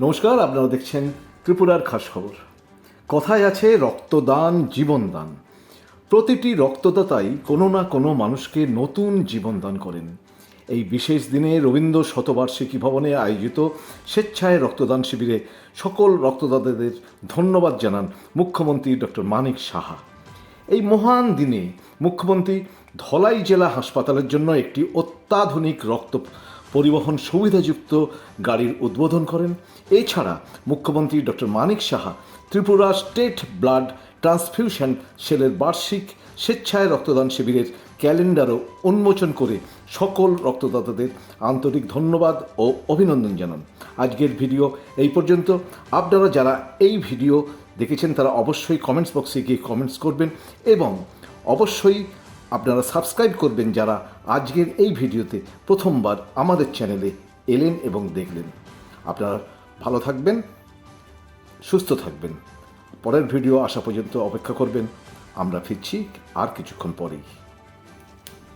নমস্কার, আপনারা দেখছেন ত্রিপুরার খাস খবর। কথায় আছে রক্তদান, জীবনদান। প্রতিটি রক্তদাতাই কোনো না কোনো মানুষকে নতুন জীবনদান করেন। এই বিশেষ দিনে রবীন্দ্র শতবার্ষিকী ভবনে আয়োজিত স্বেচ্ছায় রক্তদান শিবিরে সকল রক্তদাতাদের ধন্যবাদ জানান মুখ্যমন্ত্রী ডক্টর মানিক সাহা। এই মহান দিনে মুখ্যমন্ত্রী ধলাই জেলা হাসপাতালের জন্য একটি অত্যাধুনিক রক্ত পরিবহন সুবিধাযুক্ত গাড়ির উদ্বোধন করেন। এছাড়া মুখ্যমন্ত্রী doctor Manik Saha, Tripura state blood transfusion সেলের বার্ষিক স্বেচ্ছায় রক্তদান শিবিরের ক্যালেন্ডারও উন্মোচন করে সকল রক্তদাতাদের আন্তরিক ধন্যবাদ ও অভিনন্দন জানান। আজকের ভিডিও এই পর্যন্ত। আপনারা যারা এই ভিডিও দেখেছেন, তারা অবশ্যই কমেন্টস বক্সে গিয়ে কমেন্টস করবেন এবং অবশ্যই আপনারা সাবস্ক্রাইব করবেন যারা আজকের এই ভিডিওতে প্রথমবার আমাদের চ্যানেলে এলেন এবং দেখলেন। আপনারা ভালো থাকবেন, সুস্থ থাকবেন। পরের ভিডিও আসা পর্যন্ত অপেক্ষা করবেন। আমরা ফিরছি আর কিছুক্ষণ পরেই।